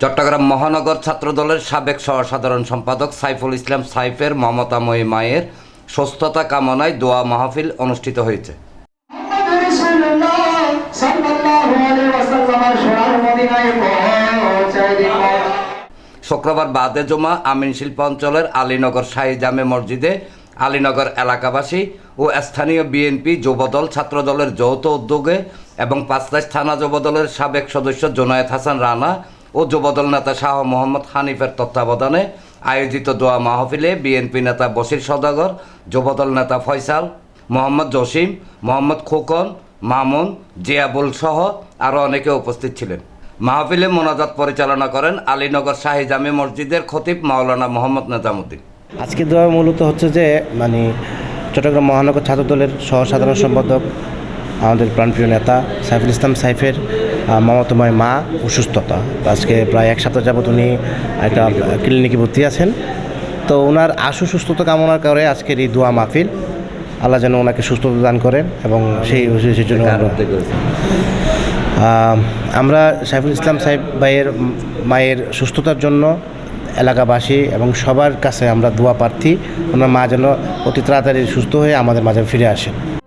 চট্টগ্রাম মহানগর ছাত্র দলের সাবেক সহসাধারণ সম্পাদক সাইফুল ইসলাম সাইফের মমতাময়ী মায়ের সুস্থতা কামনায় দোয়া মাহফিল অনুষ্ঠিত হয়েছে। শুক্রবার বাদে জমা আমিন শিল্প অঞ্চলের আলীনগর শাহী জামে মসজিদে আলীনগর এলাকাবাসী ও স্থানীয় বিএনপি যুবদল ছাত্রদলের যৌথ উদ্যোগে এবং পাঁচলাইশ থানা যুবদলের সাবেক সদস্য জোনায়েত হাসান রানা ও যুবদল নেতা শাহ মোহাম্মদ হানিফের তত্ত্বাবধানে আয়োজিত দোয়া মাহফিলে বিএনপি নেতা বশির সদাগর, যুবদল নেতা ফয়সাল, মোহাম্মদ জসিম, মোহাম্মদ খোকন, মামুন, জিয়াবুল সহ আরও অনেকে উপস্থিত ছিলেন। মাহফিলে মোনাজাত পরিচালনা করেন আলীনগর শাহী জামে মসজিদের খতিব মাওলানা মোহাম্মদ নেজামুদ্দিন। আজকে দেওয়া মূলত হচ্ছে যে মানে চট্টগ্রাম মহানগর ছাত্র দলের সহ সাধারণ সম্পাদক আমাদের প্রাণপ্রিয় নেতা সাইফুল ইসলাম সাইফের মমতাময় মা অসুস্থতা। আজকে প্রায় এক সপ্তাহ যাবত উনি একটা ক্লিনিকে ভর্তি আছেন। তো ওনার আশু সুস্থতা কামনা করে আজকের এই দোয়া মাহফিল। আল্লাহ যেন ওনাকে সুস্থতা দান করেন এবং সেই সেই জন্য আমরা সাইফুল ইসলাম সাহেব ভাইয়ের মায়ের সুস্থতার জন্য এলাকাবাসী এবং সবার কাছে আমরা দোয়া প্রার্থী। ওনার মা যেন অতি তাড়াতাড়ি সুস্থ হয়ে আমাদের মাঝে ফিরে আসেন।